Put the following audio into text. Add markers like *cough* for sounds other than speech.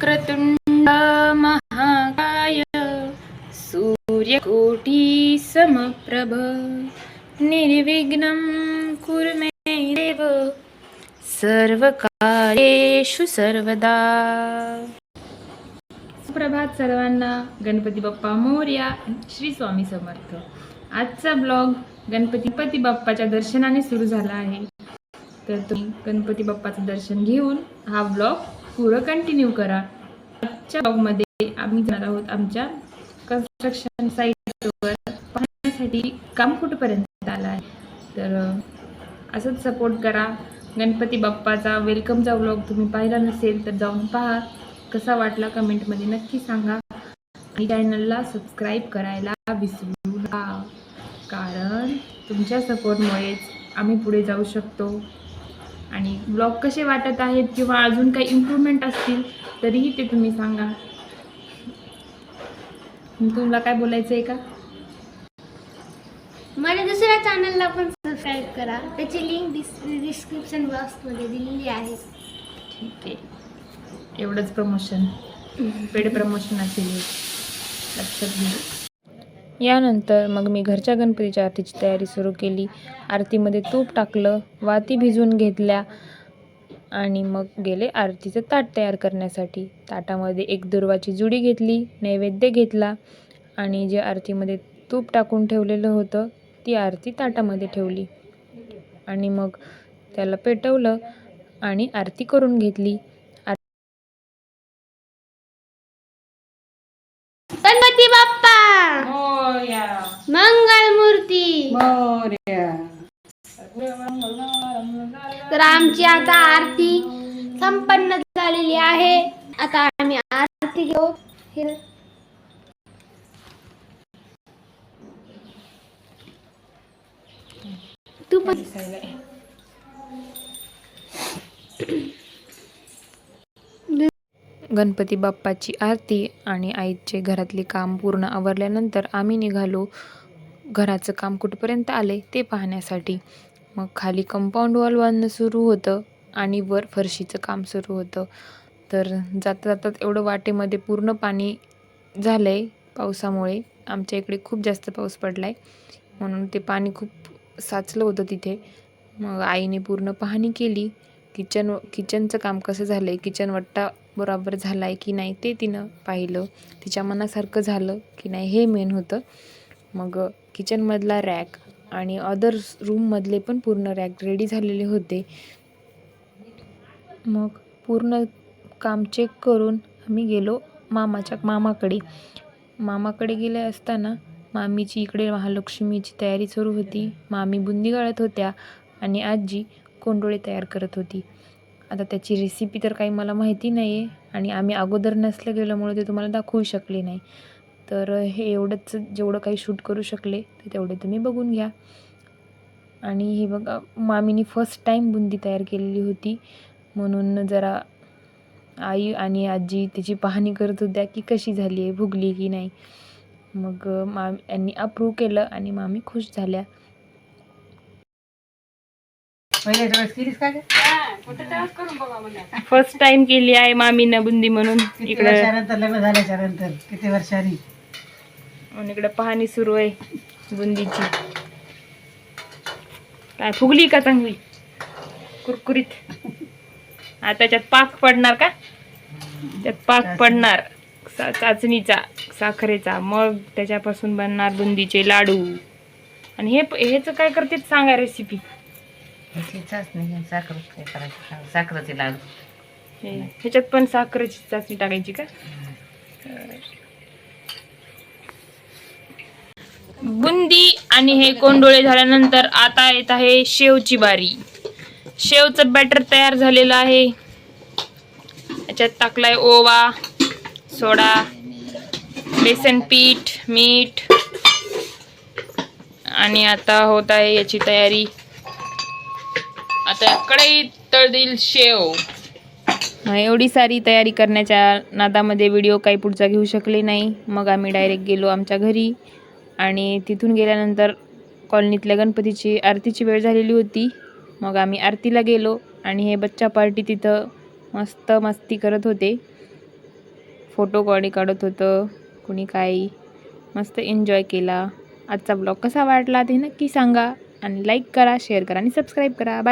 वक्रतुंड महाकाय सूर्यकोटी समप्रभ निर्विघ्नं कुरु मे देव सर्वकार्येषु सर्वदा। सुप्रभात सर्वांना गणपती बाप्पा मोर्या श्री स्वामी समर्थ. आजचा ब्लॉग गणपतीपती गणपती बाप्पाच्या दर्शनाने सुरू झाला आहे. तर तुम्ही गणपती बाप्पाचं दर्शन घेऊन हा ब्लॉग पुढं कंटिन्यू करा. आजच्या ब्लॉगमध्ये आम्ही जाणार आहोत आमच्या कन्स्ट्रक्शन साईटवर पाहण्यासाठी काम कुठपर्यंत आलं आहे? तर असंच सपोर्ट करा. गणपती बाप्पाचा वेलकमचा व्लॉग तुम्ही पाहिला नसेल तर जाऊन पहा. कसा वाटला कमेंटमध्ये नक्की सांगा. आणि चॅनलला सबस्क्राईब करायला विसरू नका. कारण तुमच्या सपोर्टमुळेच आम्ही पुढे जाऊ शकतो. आणि ब्लॉग कसे वाटत आहेत किंवा अजून काही इम्प्रूव्हमेंट असतील तरीही ते तुम्ही सांगा. तुला काय बोलायचं आहे का? मला दुसऱ्या चॅनलला पण सबस्क्राईब करा. त्याची लिंक डिस डिस्क्रिप्शन बॉक्समध्ये दिलेली आहे. ठीक आहे. एवढंच प्रमोशन *laughs* पेड प्रमोशन असेल. लक्षात घे यानंतर मग मी घरच्या गणपतीच्या आरतीची तयारी सुरू केली. आरतीमध्ये तूप टाकलं वाती भिजवून घेतल्या आणि मग गेले आरतीचं ताट तयार करण्यासाठी. ताटामध्ये एक दुर्वाची जुडी घेतली नैवेद्य घेतला आणि जे आरतीमध्ये तूप टाकून ठेवलेलं होतं ती आरती ताटामध्ये ठेवली. आणि मग त्याला पेटवलं आणि आरती करून घेतली. गणपती बाप्पा. मंगल मूर्ती तर आमची आता आरती संपन्न झालेली आहे. आता आम्ही आरती घेऊ. तू पण गणपती बाप्पाची आरती आणि आईचे घरातले काम पूर्ण आवरल्यानंतर आम्ही निघालो. घराचं काम कुठपर्यंत आले ते पाहण्यासाठी. मग खाली कंपाऊंड वॉल बांधणं सुरू होतं आणि वर फरशीचं काम सुरू होतं. तर जाता जातात एवढं वाटेमध्ये पूर्ण पाणी झालं आहे पावसामुळे. आमच्या इकडे खूप जास्त पाऊस पडला आहे म्हणून ते पाणी खूप साचलं होतं तिथे. मग आईने पूर्ण पाहणी केली. किचन किचनचं काम कसं झालं आहे किचन वट्टा बरोबर झाला आहे की नाही ते तिनं पाहिलं. तिच्या मनासारखं झालं की नाही हे मेन होतं. मग किचनमधला रॅक आणि अदर रूममधले पण पूर्ण रॅक रेडी झालेले होते. मग पूर्ण काम चेक करून आम्ही गेलो मामाच्या मामाकडे. मामाकडे गेले असताना मामीची इकडे महालक्ष्मीची तयारी सुरू होती. मामी बुंदी गाळत होत्या आणि आजी कोंडोळे तयार करत होती. आता त्याची रेसिपी तर काही मला माहिती नाही आहे आणि आम्ही अगोदर नसलं गेल्यामुळे ते तुम्हाला दाखवू शकले नाही. तर हे एवढंच जेवढं काही शूट करू शकले ते तेवढे तुम्ही बघून घ्या. आणि हे बघा मामीनी फर्स्ट टाईम बुंदी तयार केलेली होती. म्हणून जरा आई आणि आजी त्याची पाहणी करत होत्या की कशी झाली आहे भुगली की नाही. मग माम यांनी अप्रूव्ह केलं आणि मामी खुश झाल्या. पहिले दिवस केलीस का ग? फर्स्ट टाइम केली आहे मामीनं बुंदी म्हणून. किती इकडे वर्षानंतर लग्न झाल्याच्यानंतर किती वर्षांनी? आणि इकडे पाहणी सुरू आहे बुंदीची काय फुगली का चांगली? कुरकुरीत. आता त्याच्यात पाक पडणार का? त्यात पाक पडणार. चाचणीचा साखरेचा. मग त्याच्यापासून बनणार बुंदीचे लाडू. आणि हे ह्याचं काय करते सांगा रेसिपी ह्याची चाचणी साखर साखरेचे लाडू. हे ह्याच्यात पण साखरेची चाचणी टाकायची का? बुंदी आणि हे कोंडोळे झाल्यानंतर आता येत आहे शेवची बारी. शेवचं बॅटर तयार झालेलं आहे. याच्यात टाकलाय ओवा सोडा बेसन पीठ मीठ आणि आता होत आहे याची तयारी. आता कढईत तळतील शेव. एवढी सारी तयारी करण्याच्या नादामध्ये व्हिडिओ काही पुढचा घेऊ शकले नाही. मग आम्ही डायरेक्ट गेलो आमच्या घरी आणि तिथून गेल्यानंतर कॉलनीतल्या गणपतीची आरतीची वेळ झालेली होती. मग आम्ही आरतीला गेलो आणि हे बच्चा पार्टी तिथं मस्त मस्ती करत होते. फोटो काढी काढत होतं कुणी काही मस्त एन्जॉय केला. आजचा ब्लॉग कसा वाटला ते नक्की सांगा आणि लाईक करा शेअर करा आणि सबस्क्राईब करा. बाय.